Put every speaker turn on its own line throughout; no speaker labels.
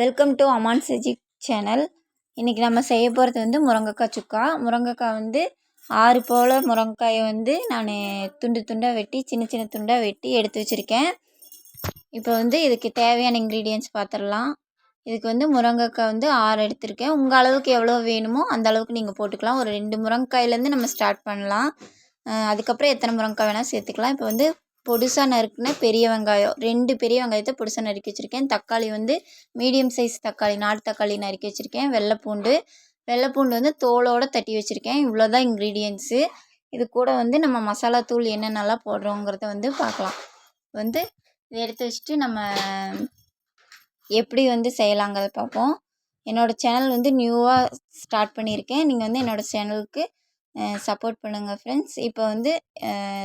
Welcome to Aman Sajik channel இன்றைக்கி நம்ம செய்ய போகிறது வந்து முருங்கைக்காய் சுக்கா. முருங்கைக்காய் வந்து ஆறு போல் முருங்கைக்காயை வந்து நான் துண்டு துண்டாக வெட்டி சின்ன சின்ன துண்டாக வெட்டி எடுத்து வச்சுருக்கேன். இப்போ வந்து இதுக்கு தேவையான இன்க்ரீடியன்ஸ் பார்த்துடலாம் இதுக்கு வந்து முருங்கைக்காய் வந்து ஆறு எடுத்திருக்கேன். உங்கள் அளவுக்கு எவ்வளோ வேணுமோ அந்த அளவுக்கு நீங்கள் போட்டுக்கலாம். ஒரு ரெண்டு முருங்கைக்காயிலேருந்து நம்ம ஸ்டார்ட் பண்ணலாம். அதுக்கப்புறம் எத்தனை முருங்கைக்காய் வேணால் சேர்த்துக்கலாம். இப்போ வந்து பொடிசாக நறுக்கின பெரிய வெங்காயம். ரெண்டு பெரிய வெங்காயத்தை பொடிசாக நறுக்கி வச்சுருக்கேன். தக்காளி வந்து மீடியம் சைஸ் தக்காளி நாட்டு தக்காளி நறுக்கி வச்சுருக்கேன். வெள்ளைப்பூண்டு. வெள்ளைப்பூண்டு வந்து தோலோடு தட்டி வச்சுருக்கேன். இவ்வளோ தான் இன்க்ரீடியன்ஸு இது கூட வந்து நம்ம மசாலா தூள் என்னென்னலாம் போடுறோங்கிறத வந்து பார்க்கலாம். வந்து இதை எடுத்து வச்சுட்டு நம்ம எப்படி வந்து செய்யலாங்கிறத பார்ப்போம். என்னோடய சேனல் வந்து நியூவாக ஸ்டார்ட் பண்ணியிருக்கேன். நீங்கள் வந்து என்னோடய சேனலுக்கு சப்போர்ட் பண்ணுங்கள் ஃப்ரெண்ட்ஸ். இப்போ வந்து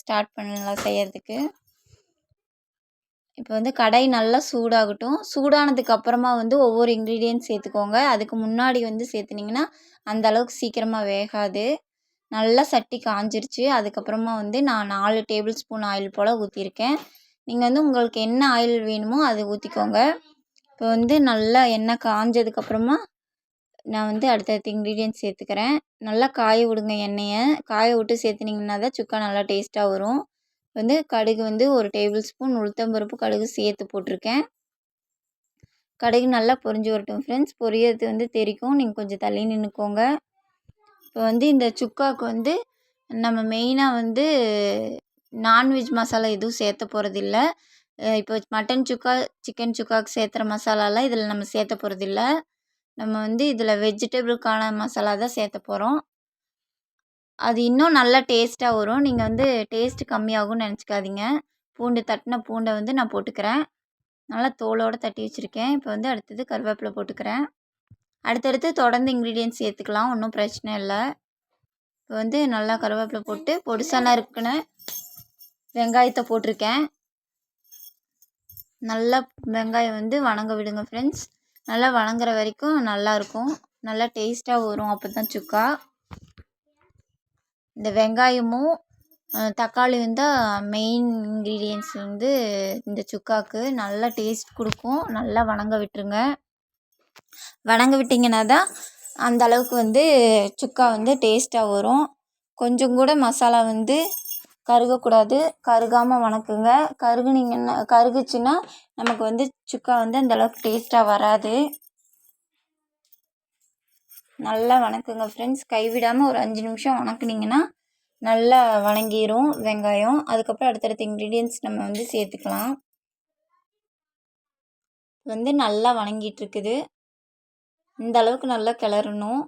ஸ்டார்ட் பண்ணலாம் செய்கிறதுக்கு இப்போ வந்து கடை நல்லா சூடாகட்டும். சூடானதுக்கு அப்புறமா வந்து ஒவ்வொரு இன்க்ரீடியன்ட் சேர்த்துக்கோங்க. அதுக்கு முன்னாடி வந்து சேர்த்துனிங்கன்னா அந்த அளவுக்கு சீக்கிரமாக வேகாது. நல்லா சட்டி காஞ்சிருச்சு. அதுக்கப்புறமா வந்து நான் நாலு டேபிள் ஸ்பூன் ஆயில் போல் ஊற்றிருக்கேன் நீங்கள் வந்து உங்களுக்கு என்ன ஆயில் வேணுமோ அதை ஊற்றிக்கோங்க இப்போ வந்து நல்லா எண்ணெய் காஞ்சதுக்கப்புறமா நான் வந்து அடுத்தடுத்த இன்க்ரீடியன்ட் சேர்த்துக்கிறேன். நல்லா காய விடுங்க எண்ணெயை. காய விட்டு சேர்த்துனிங்கன்னா தான் சுக்கா நல்லா டேஸ்ட்டாக வரும். வந்து கடுகு வந்து ஒரு டேபிள் ஸ்பூன் உளுத்தம்பருப்பு கடுகு சேர்த்து போட்டிருக்கேன். கடுகு நல்லா பொரிஞ்சு வரட்டும் ஃப்ரெண்ட்ஸ் பொரியது வந்து தெரிக்கும். நீங்கள் கொஞ்சம் தள்ளி நின்றுக்கோங்க இப்போ வந்து இந்த சுக்காவுக்கு வந்து நம்ம மெயினாக வந்து நான்வெஜ் மசாலா எதுவும் சேர்த்த போகிறதில்ல இப்போ மட்டன் சுக்கா சிக்கன் சுக்காவுக்கு சேர்த்துற மசாலாலாம் இதில் நம்ம சேர்த்த போகிறதில்ல நம்ம வந்து இதில் வெஜிடபிளுக்கான மசாலா தான் சேர்த்த போகிறோம் அது இன்னும் நல்லா டேஸ்ட்டாக வரும். நீங்கள் வந்து டேஸ்ட்டு கம்மியாகும்னு நினச்சிக்காதீங்க. பூண்டு தட்டின பூண்டை வந்து நான் போட்டுக்கிறேன். நல்லா தோலோடு தட்டி வச்சுருக்கேன். இப்போ வந்து அடுத்தது கருவேப்பிலை போட்டுக்கிறேன். அடுத்தடுத்து தொடர்ந்து இன்க்ரீடியன்ஸ் சேர்த்துக்கலாம். ஒன்றும் பிரச்சனை இல்லை. இப்போ வந்து நல்லா கருவேப்பிலை போட்டு பொடிசான இருக்குன்னு வெங்காயத்தை போட்டிருக்கேன். நல்லா வெங்காயம் வந்து வணங்க விடுங்க ஃப்ரெண்ட்ஸ் நல்லா வணங்குற வரைக்கும் நல்லாயிருக்கும் நல்லா டேஸ்ட்டாக வரும். அப்போ தான் சுக்கா. இந்த வெங்காயமும் தக்காளி வந்து மெயின் இன்க்ரீடியன்ஸ் வந்து இந்த சுக்காவுக்கு நல்லா டேஸ்ட் கொடுக்கும். நல்லா வணங்க விட்டுருங்க. வணங்க விட்டிங்கன்னா தான் அந்த அளவுக்கு வந்து சுக்கா வந்து டேஸ்ட்டாக வரும். கொஞ்சம் கூட மசாலா வந்து கருகக்கூடாது. கருகாமல் வணக்குங்க. கருகுனிங்கன்னா கருகுச்சுன்னா நமக்கு வந்து சுக்கா வந்து அந்தளவுக்கு டேஸ்ட்டாக வராது. நல்லா வணக்குங்க ஃப்ரெண்ட்ஸ் கைவிடாமல் ஒரு அஞ்சு நிமிஷம் வணக்குனிங்கன்னா நல்லா வணங்கிரும் வெங்காயம். அதுக்கப்புறம் அடுத்தடுத்த இன்க்ரீடியன்ஸ் நம்ம வந்து சேர்த்துக்கலாம். வந்து நல்லா வணங்கிட்டுருக்குது. இந்த அளவுக்கு நல்லா கிளறணும்.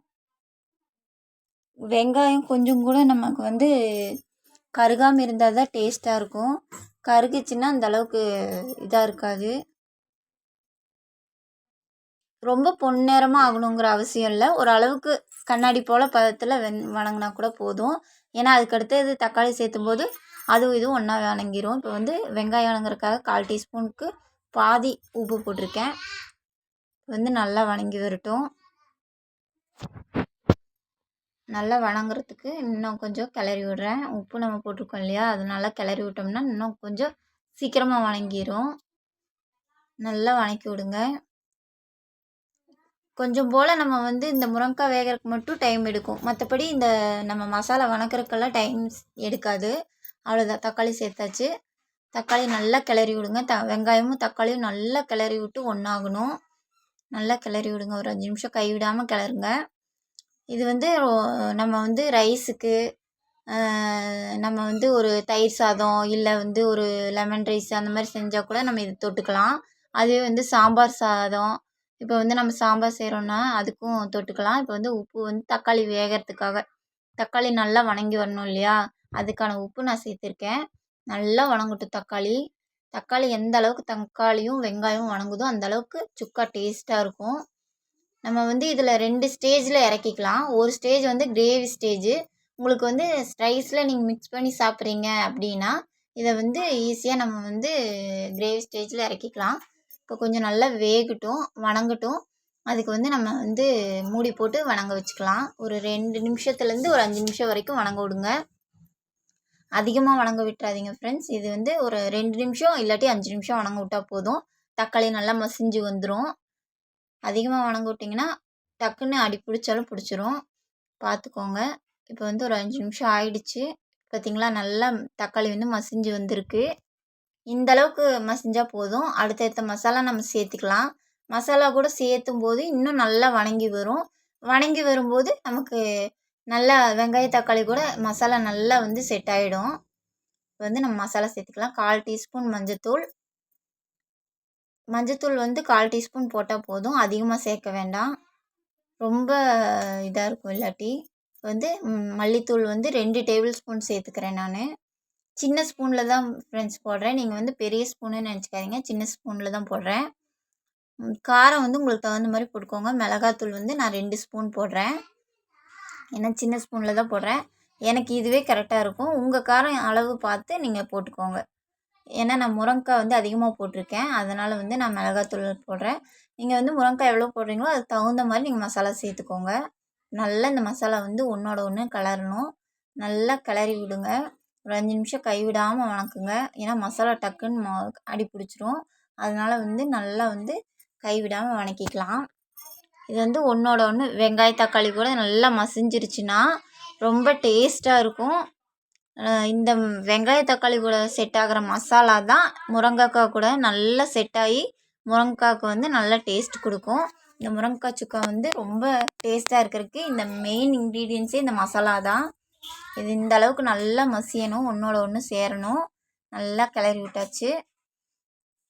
வெங்காயம் கொஞ்சம் கூட நமக்கு வந்து கருகாமல் இருந்தால் தான் டேஸ்ட்டாக இருக்கும். கருகிச்சின்னா அந்த அளவுக்கு இதாக இருக்காது. ரொம்ப பொன்னிறமாக ஆகணுங்கிற அவசியம் இல்லை. ஓரளவுக்கு கண்ணாடி போல் பதத்தில் வெந் வணங்கினா கூட போதும். ஏன்னா அதுக்கு இது தக்காளி சேர்த்தும் போது அதுவும் இதுவும் ஒன்றா வணங்கிரும். இப்போ வந்து வெங்காயம் வணங்குறதுக்காக கால் டீஸ்பூனுக்கு பாதி உப்பு போட்டிருக்கேன். வந்து நல்லா வணங்கி வரட்டும். நல்லா வணங்குறதுக்கு இன்னும் கொஞ்சம் கிளறி விடுறேன். உப்பு நம்ம போட்டிருக்கோம் இல்லையா? அது நல்லா கிளறி விட்டோம்னா இன்னும் கொஞ்சம் சீக்கிரமாக வணங்கிரும். நல்லா வணக்கி விடுங்க. கொஞ்சம் போல் நம்ம வந்து இந்த முருங்கைக்காய் வேகிறதுக்கு மட்டும் டைம் எடுக்கும். மற்றபடி இந்த நம்ம மசாலா வணக்கிறதுக்கெல்லாம் டைம்ஸ் எடுக்காது. அவ்வளோதான் தக்காளி சேர்த்தாச்சு. தக்காளி நல்லா கிளறி விடுங்க. த வெங்காயமும் தக்காளியும் நல்லா கிளறி விட்டு ஒன்றாகணும் நல்லா கிளறி விடுங்க. ஒரு அஞ்சு நிமிஷம் கைவிடாமல் கிளறுங்க. இது வந்து நம்ம வந்து ரைஸுக்கு நம்ம வந்து ஒரு தயிர் சாதம் இல்லை வந்து ஒரு லெமன் ரைஸ் அந்த மாதிரி செஞ்சால் கூட நம்ம இது தொட்டுக்கலாம். அதுவே வந்து சாம்பார் சாதம். இப்போ வந்து நம்ம சாம்பார் செய்கிறோன்னா அதுக்கும் தொட்டுக்கலாம். இப்போ வந்து உப்பு வந்து தக்காளி வேகிறதுக்காக தக்காளி நல்லா வணங்கி வரணும் இல்லையா? அதுக்கான உப்பு நான் சேர்த்துருக்கேன். நல்லா வணங்கட்டும் தக்காளி. தக்காளி எந்த அளவுக்கு தக்காளியும் வெங்காயமும் வணங்குதோ அந்த அளவுக்கு சுக்கா டேஸ்ட்டாக இருக்கும். நம்ம வந்து இதில் ரெண்டு ஸ்டேஜில் இறக்கிக்கலாம். ஒரு ஸ்டேஜ் வந்து கிரேவி ஸ்டேஜு. உங்களுக்கு வந்து ரைஸில் நீங்கள் மிக்ஸ் பண்ணி சாப்பிட்றீங்க அப்படின்னா இதை வந்து ஈஸியாக நம்ம வந்து கிரேவி ஸ்டேஜில் இறக்கிக்கலாம். இப்போ கொஞ்சம் நல்லா வேகட்டும் வணங்கட்டும். அதுக்கு வந்து நம்ம வந்து மூடி போட்டு வணங்க வச்சுக்கலாம். ஒரு ரெண்டு நிமிஷத்துலேருந்து ஒரு அஞ்சு நிமிஷம் வரைக்கும் வணங்க விடுங்க. அதிகமாக வணங்க விட்டுறாதீங்க ஃப்ரெண்ட்ஸ் இது வந்து ஒரு ரெண்டு நிமிஷம் இல்லாட்டி அஞ்சு நிமிஷம் வணங்க விட்டால் போதும். தக்காளி நல்லா மசிஞ்சு வந்துடும் அதிகமாக வணங்க விட்டிங்கன்னா டக்குன்னு அடி பிடிச்சாலும் பிடிச்சிரும். பார்த்துக்கோங்க இப்போ வந்து ஒரு அஞ்சு நிமிஷம் ஆயிடுச்சு. பார்த்திங்களா நல்லா தக்காளி வந்து மசிஞ்சு வந்திருக்கு. இந்த அளவுக்கு மசிஞ்சால் போதும். அடுத்தடுத்த மசாலா நம்ம சேர்த்துக்கலாம். மசாலா கூட சேர்த்தும் போது இன்னும் நல்லா வணங்கி வரும். வணங்கி வரும்போது நமக்கு நல்லா வெங்காய தக்காளி கூட மசாலா நல்லா வந்து செட் ஆகிடும் இப்போ வந்து நம்ம மசாலா சேர்த்துக்கலாம். கால் டீஸ்பூன் மஞ்சத்தூள் மஞ்சத்தூள் வந்து கால் டீஸ்பூன் போட்டால் போதும். அதிகமாக சேர்க்க வேண்டாம். ரொம்ப இதாக இருக்கும் இல்லாட்டி வந்து மல்லித்தூள் வந்து ரெண்டு டேபிள் ஸ்பூன் சேர்த்துக்கிறேன் நான். சின்ன ஸ்பூனில் தான் ஃப்ரெண்ட்ஸ் போடுறேன். நீங்கள் வந்து பெரிய ஸ்பூனுன்னு நினச்சிக்காதீங்க. சின்ன ஸ்பூனில் தான் போடுறேன். காரம் வந்து உங்களுக்கு தகுந்த மாதிரி போட்டுக்கோங்க. மிளகாத்தூள் வந்து நான் ரெண்டு ஸ்பூன் போடுறேன். ஏன்னா சின்ன ஸ்பூனில் தான் போடுறேன். எனக்கு இதுவே கரெக்டாக இருக்கும். உங்கள் காரம் அளவு பார்த்து நீங்கள் போட்டுக்கோங்க. ஏன்னா நான் முருங்கைக்காய் வந்து அதிகமாக போட்டிருக்கேன். அதனால் வந்து நான் மிளகாத்தூள் போடுறேன். நீங்கள் வந்து முருங்கைக்காய் எவ்வளோ போடுறீங்களோ அதுக்கு தகுந்த மாதிரி நீங்கள் மசாலா சேர்த்துக்கோங்க. நல்லா இந்த மசாலா வந்து ஒன்றோட ஒன்று கிளறணும். நல்லா கிளறி விடுங்க. ஒரு அஞ்சு நிமிஷம் கைவிடாமல் வணக்குங்க. ஏன்னா மசாலா டக்குன்னு அடி பிடிச்சிரும். அதனால் வந்து நல்லா வந்து கைவிடாமல் வணக்கிக்கலாம். இது வந்து ஒன்றோட ஒன்று வெங்காய தக்காளி கூட நல்லா மசிஞ்சிருச்சுன்னா ரொம்ப டேஸ்ட்டாக இருக்கும். இந்த வெங்காய தக்காளி கூட செட் ஆகிற மசாலா தான் முருங்கக்காய் கூட நல்லா செட் ஆகி முருங்கைக்காய்க்கு வந்து நல்லா டேஸ்ட் கொடுக்கும். இந்த முருங்கைக்காய் சுக்கா வந்து ரொம்ப டேஸ்ட்டாக இருக்கிறதுக்கு இந்த மெயின் இன்க்ரீடியன்ஸே இந்த மசாலா தான். இது இந்த அளவுக்கு நல்லா மசியணும் ஒன்றோட ஒன்று சேரணும். நல்லா கிளறி விட்டாச்சு.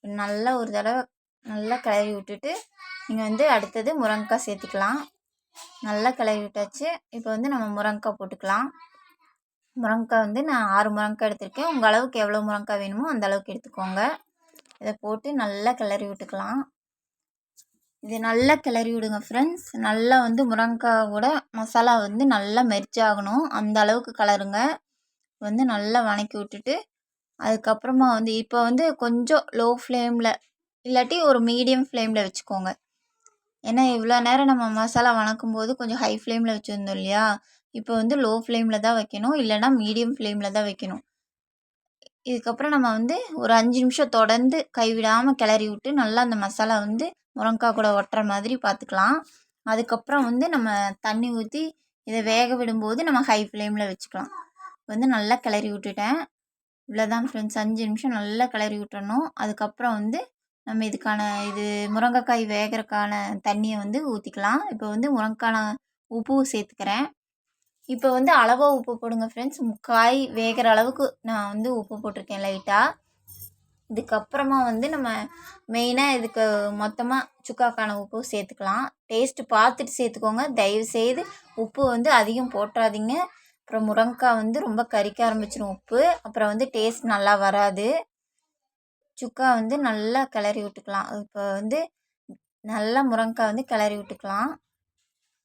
நல்லா ஒரு தடவை நல்லா கிளறி விட்டுட்டு நீங்கள் வந்து அடுத்தது முருங்கைக்காய் சேர்த்துக்கலாம். நல்லா கிளறி விட்டாச்சு. இப்போ வந்து நம்ம முருங்கைக்காய் போட்டுக்கலாம். முருங்கைக்காய் வந்து நான் ஆறு முருங்கைக்காய் எடுத்திருக்கேன். உங்கள் அளவுக்கு எவ்வளோ முருங்கைக்காய் வேணுமோ அந்த அளவுக்கு எடுத்துக்கோங்க. இதை போட்டு நல்லா கிளறி விட்டுக்கலாம். இது நல்லா கிளறி விடுங்க ஃப்ரெண்ட்ஸ் நல்லா வந்து முருங்கைக்காய் கூட மசாலா வந்து நல்லா மெர்ச் ஆகணும். அந்த அளவுக்கு கலருங்க. வந்து நல்லா வணக்கி விட்டுட்டு அதுக்கப்புறமா வந்து இப்போ வந்து கொஞ்சம் லோ ஃப்ளேமில் இல்லாட்டி ஒரு மீடியம் ஃப்ளேமில் வச்சுக்கோங்க. ஏன்னா இவ்வளோ நேரம் நம்ம மசாலா வணக்கும் போது கொஞ்சம் ஹை ஃப்ளேமில் வச்சுருந்தோம் இல்லையா? இப்போ வந்து லோ ஃப்ளேமில் தான் வைக்கணும். இல்லைனா மீடியம் ஃப்ளேமில் தான் வைக்கணும். இதுக்கப்புறம் நம்ம வந்து ஒரு அஞ்சு நிமிஷம் தொடர்ந்து கைவிடாமல் கிளறி விட்டு நல்லா அந்த மசாலா வந்து முருங்கைக்காய் கூட ஒட்டுற மாதிரி பார்த்துக்கலாம் அதுக்கப்புறம் வந்து நம்ம தண்ணி ஊற்றி இதை வேக விடும்போது நம்ம ஹை ஃப்ளேமில் வச்சுக்கலாம். வந்து நல்லா கிளறி விட்டுட்டேன். இவ்வளோதான் ஃப்ரெண்ட்ஸ் அஞ்சு நிமிஷம் நல்லா கிளறி விட்டணும் அதுக்கப்புறம் வந்து நம்ம இதுக்கான இது முருங்கைக்காய் வேகிறக்கான தண்ணியை வந்து ஊற்றிக்கலாம் இப்போ வந்து முருங்கைக்கான உப்பு சேர்த்துக்கிறேன். இப்போ வந்து அளவாக உப்பு போடுங்க ஃப்ரெண்ட்ஸ் காய் வேகிற அளவுக்கு நான் வந்து உப்பு போட்டிருக்கேன் லைட்டாக இதுக்கப்புறமா வந்து நம்ம மெயினாக இதுக்கு மொத்தமாக சுக்காக்கான உப்பு சேர்த்துக்கலாம். டேஸ்ட்டு பார்த்துட்டு சேர்த்துக்கோங்க. தயவு செய்து உப்பு வந்து அதிகம் போட்டுறாதீங்க அப்புறம் முருங்கைக்காய் வந்து ரொம்ப கறிக்க ஆரம்பிச்சிடும் உப்பு. அப்புறம் வந்து டேஸ்ட் நல்லா வராது. சுக்கா வந்து நல்லா கிளறி விட்டுக்கலாம். இப்போ வந்து நல்லா முருங்கைக்காய் வந்து கிளறி விட்டுக்கலாம்.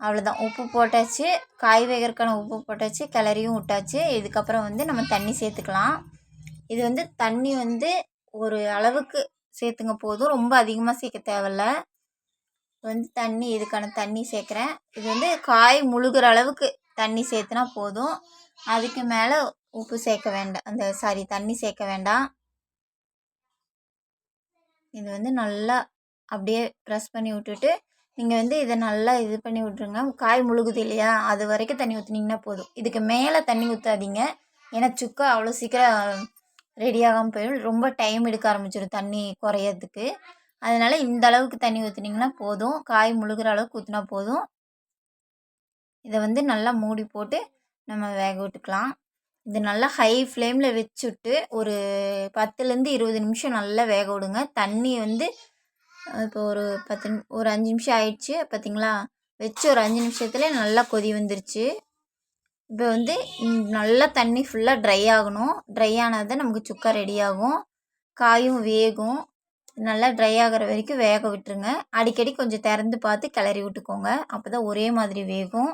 அவ்வளோதான் உப்பு போட்டாச்சு காய் வேகிறதுக்கான உப்பு போட்டாச்சு கிளறியும் விட்டாச்சு. இதுக்கப்புறம் வந்து நம்ம தண்ணி சேர்த்துக்கலாம். இது வந்து தண்ணி வந்து ஒரு அளவுக்கு சேர்த்துங்க போதும். ரொம்ப அதிகமாக சேர்க்க தேவையில்ல. வந்து தண்ணி இதுக்கான தண்ணி சேர்க்குறேன். இது வந்து காய் முழுகிற அளவுக்கு தண்ணி சேர்த்துனா போதும். அதுக்கு மேலே உப்பு சேர்க்க வேண்டாம். அந்த சாரி தண்ணி சேர்க்க வேண்டாம். இது வந்து நல்லா அப்படியே ப்ரெஸ் பண்ணி விட்டுட்டு நீங்கள் வந்து இதை நல்லா இது பண்ணி விட்ருங்க காய் முழுகுது இல்லையா? அது வரைக்கும் தண்ணி ஊற்றுனீங்கன்னா போதும். இதுக்கு மேலே தண்ணி ஊற்றாதீங்க ஏன்னா சுக்கா அவ்வளோ சீக்கிரம் ரெடியாகாமல் போயிடும். ரொம்ப டைம் எடுக்க ஆரம்பிச்சிடும் தண்ணி குறையிறதுக்கு. அதனால் இந்த அளவுக்கு தண்ணி ஊற்றுனீங்கன்னா போதும். காய் முழுகிற அளவுக்கு ஊற்றினா போதும். இதை வந்து நல்லா மூடி போட்டு நம்ம வேக விட்டுக்கலாம். இது நல்லா ஹை ஃப்ளேமில் வச்சுட்டு ஒரு பத்துலேருந்து இருபது நிமிஷம் நல்லா வேக விடுங்க. தண்ணி வந்து இப்போ ஒரு பத்து ஒரு அஞ்சு நிமிஷம் ஆயிடுச்சு பார்த்திங்களா வச்சு ஒரு அஞ்சு நிமிஷத்துல நல்லா கொதி வந்துருச்சு. இப்போ வந்து நல்லா தண்ணி ஃபுல்லாக ட்ரை ஆகணும். ட்ரை ஆனால் தான் நமக்கு சுக்கா ரெடி ஆகும். காயும் வேகும். நல்லா ட்ரை ஆகிற வரைக்கும் வேக விட்டுருங்க. அடிக்கடி கொஞ்சம் திறந்து பார்த்து கிளறி விட்டுக்கோங்க. அப்போ தான் ஒரே மாதிரி வேகும்.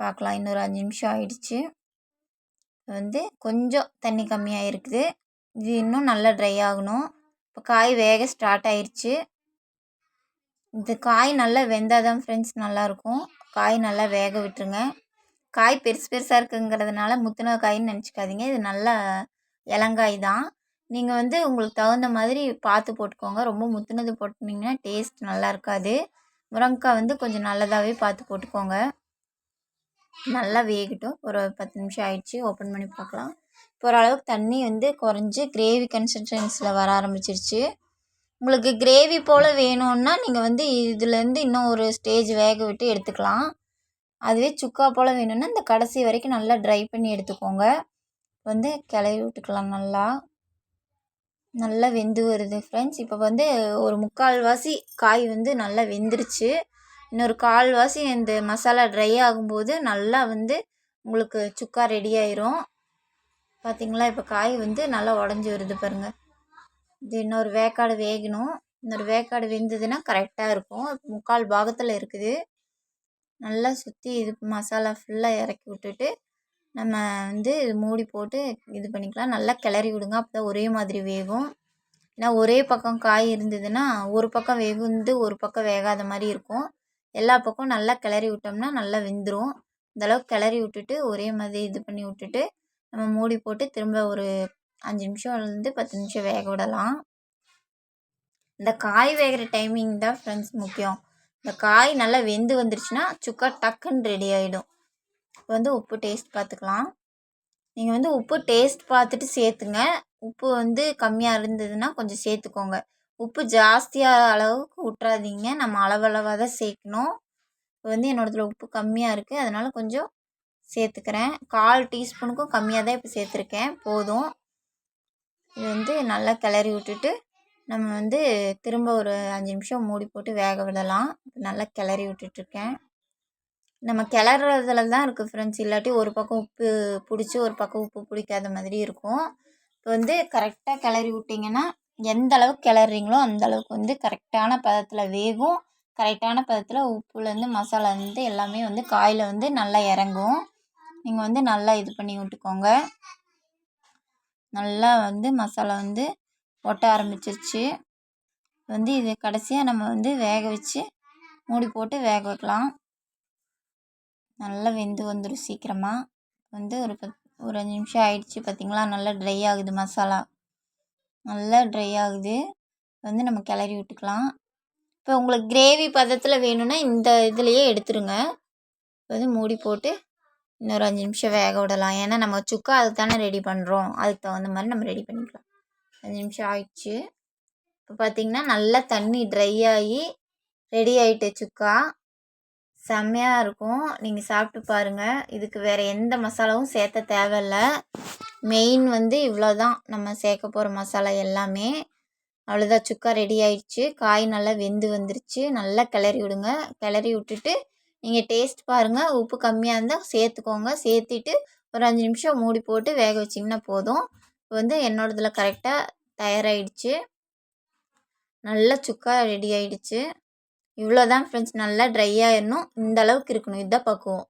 பார்க்கலாம் இன்னொரு அஞ்சு நிமிஷம் ஆயிடுச்சு. வந்து கொஞ்சம் தண்ணி கம்மியாக இருக்குது இது இன்னும் நல்லா ட்ரை ஆகணும். இப்போ காய் வேக ஸ்டார்ட் ஆயிடுச்சு இந்த காய் நல்லா வெந்தால் தான் ஃப்ரெண்ட்ஸ் நல்லாயிருக்கும் காய் நல்லா வேக விட்டுருங்க. காய் பெருசு பெருசாக இருக்குங்கிறதுனால முத்தின காயின்னு நினச்சிக்காதீங்க. இது நல்லா இளங்காய் தான். நீங்கள் வந்து உங்களுக்கு தகுந்த மாதிரி பார்த்து போட்டுக்கோங்க. ரொம்ப முத்துனது போட்டிங்கன்னா டேஸ்ட் நல்லா இருக்காது முருங்கைக்காய் வந்து கொஞ்சம் நல்லதாகவே பார்த்து போட்டுக்கோங்க. நல்லா வேகட்டும். ஒரு பத்து நிமிஷம் ஆயிடுச்சு. ஓப்பன் பண்ணி பார்க்கலாம். ஓரளவுக்கு தண்ணி வந்து குறைஞ்சி கிரேவி கன்சிஸ்டன்சியில் வர ஆரம்பிச்சிருச்சு. உங்களுக்கு கிரேவி போல் வேணும்னா நீங்கள் வந்து இதுலேருந்து இன்னும் ஒரு ஸ்டேஜ் வேக விட்டு எடுத்துக்கலாம். அதுவே சுக்கா போல் வேணும்னா இந்த கடைசி வரைக்கும் நல்லா ட்ரை பண்ணி எடுத்துக்கோங்க. வந்து கிளறி விட்டுக்கலாம் நல்லா. நல்லா வெந்து வருது ஃப்ரெண்ட்ஸ் இப்போ வந்து ஒரு முக்கால்வாசி காய் வந்து நல்லா வெந்துருச்சு. இன்னொரு கால்வாசி இந்த மசாலா ட்ரை ஆகும்போது நல்லா வந்து உங்களுக்கு சுக்கா ரெடி ஆயிரும். பார்த்தீங்களா இப்போ காய் வந்து நல்லா உடஞ்சி வருது பாருங்கள் இது இன்னொரு வேக்காடு வேகணும். இன்னொரு வேக்காடு வெந்ததுன்னா கரெக்டாக இருக்கும். முக்கால் பாகத்தில் இருக்குது. நல்லா சுற்றி இது மசாலா ஃபுல்லாக இறக்கி விட்டுட்டு நம்ம வந்து மூடி போட்டு இது பண்ணிக்கலாம். நல்லா கிளறி விடுங்க. அப்போ தான் ஒரே மாதிரி வேகும். ஏன்னா ஒரே பக்கம் காய் இருந்ததுன்னா ஒரு பக்கம் வெகுந்து ஒரு பக்கம் வேகாத மாதிரி இருக்கும். எல்லா பக்கம் நல்லா கிளறி விட்டோம்னா நல்லா வெந்துடும் இந்தளவுக்கு கிளறி விட்டுட்டு ஒரே மாதிரி இது பண்ணி விட்டுட்டு நம்ம மூடி போட்டு திரும்ப ஒரு அஞ்சு நிமிஷம்லேருந்து பத்து நிமிஷம் வேக விடலாம். இந்த காய் வேகிற டைமிங் தான் ஃப்ரெண்ட்ஸ் முக்கியம். இந்த காய் நல்லா வெந்து வந்துருச்சுன்னா சுக்கா டக்குன்னு ரெடி ஆகிடும் வந்து உப்பு டேஸ்ட் பார்த்துக்கலாம். நீங்கள் வந்து உப்பு டேஸ்ட் பார்த்துட்டு சேர்த்துங்க. உப்பு வந்து கம்மியாக இருந்ததுன்னா கொஞ்சம் சேர்த்துக்கோங்க. உப்பு ஜாஸ்தியாக அளவுக்கு விட்றாதீங்க நம்ம அளவளவாக தான் சேர்க்கணும். இப்போ வந்து என்னோடதில் உப்பு கம்மியாக இருக்குது அதனால் கொஞ்சம் சேர்த்துக்கிறேன். கால் டீஸ்பூனுக்கும் கம்மியாக தான் இப்போ சேர்த்துருக்கேன். போதும். இது வந்து நல்லா கிளறி விட்டுட்டு நம்ம வந்து திரும்ப ஒரு அஞ்சு நிமிஷம் மூடி போட்டு வேக விடலாம். நல்லா கிளறி விட்டுட்ருக்கேன். நம்ம கிளறதுல தான் இருக்குது ஃப்ரெண்ட்ஸ் இல்லாட்டி ஒரு பக்கம் உப்பு பிடிச்சி ஒரு பக்கம் உப்பு பிடிக்காத மாதிரி இருக்கும். இப்போ வந்து கரெக்டாக கிளறி விட்டிங்கன்னா எந்த அளவுக்கு கிளறீங்களோ அந்த அளவுக்கு வந்து கரெக்டான பதத்தில் வேகும். கரெக்டான பதத்தில் உப்புலேருந்து மசாலாலேருந்து எல்லாமே வந்து காயில் வந்து நல்லா இறங்கும். நீங்கள் வந்து நல்லா இது பண்ணி விட்டுக்கோங்க. நல்லா வந்து மசாலா வந்து ஒட்ட ஆரம்பிச்சிருச்சு. வந்து இது கடைசியாக நம்ம வந்து வேக வச்சு மூடி போட்டு வேக வைக்கலாம். நல்லா வெந்து வந்துடும் சீக்கிரமாக வந்து ஒரு பத் ஒரு அஞ்சு நிமிஷம் ஆயிடுச்சு பார்த்திங்களா நல்லா ட்ரை ஆகுது மசாலா. நல்லா ட்ரை ஆகுது. வந்து நம்ம கிளறி விட்டுக்கலாம். இப்போ உங்களுக்கு கிரேவி பதத்தில் வேணும்னா இந்த இதுலேயே எடுத்துருங்க. வந்து மூடி போட்டு இன்னொரு அஞ்சு நிமிஷம் வேக விடலாம். ஏன்னா நம்ம சுக்கா அதுக்கு தானே ரெடி பண்ணுறோம் அதுக்கு தகுந்த மாதிரி நம்ம ரெடி பண்ணிக்கலாம். அஞ்சு நிமிஷம் ஆயிடுச்சு. இப்போ பார்த்திங்கன்னா நல்லா தண்ணி ட்ரை ஆகி ரெடி ஆகிட்டு சுக்கா. செம்மையாக இருக்கும். நீங்கள் சாப்பிட்டு பாருங்கள் இதுக்கு வேறு எந்த மசாலாவும் சேர்த்த தேவையில்ல. மெயின் வந்து இவ்வளோ தான் நம்ம சேர்க்க போகிற மசாலா எல்லாமே. அவ்வளோதான் சுக்கா ரெடி ஆயிடுச்சு. காய் நல்லா வெந்து வந்துருச்சு. நல்லா கிளறி விடுங்க. கிளறி விட்டுட்டு நீங்கள் டேஸ்ட் பாருங்கள் உப்பு கம்மியாக இருந்தால் சேர்த்துக்கோங்க. சேர்த்துட்டு ஒரு அஞ்சு நிமிஷம் மூடி போட்டு வேக வச்சிங்கன்னா போதும். இப்போ வந்து என்னோடதில் கரெக்டாக தயாராகிடுச்சு நல்லா சுக்கா ரெடி ஆகிடுச்சு இவ்வளோ தான் ஃப்ரெண்ட்ஸ் நல்லா ட்ரை ஆகிடணும் இந்த அளவுக்கு இருக்கணும். இதுதான் பக்குவம்.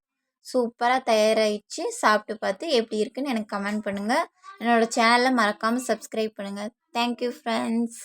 சூப்பராக தயாராகிடுச்சு சாப்பிட்டு பார்த்து எப்படி இருக்குன்னு எனக்கு கமெண்ட் பண்ணுங்கள் என்னோடய சேனலை மறக்காமல் சப்ஸ்கிரைப் பண்ணுங்கள் தேங்க்யூ ஃப்ரெண்ட்ஸ்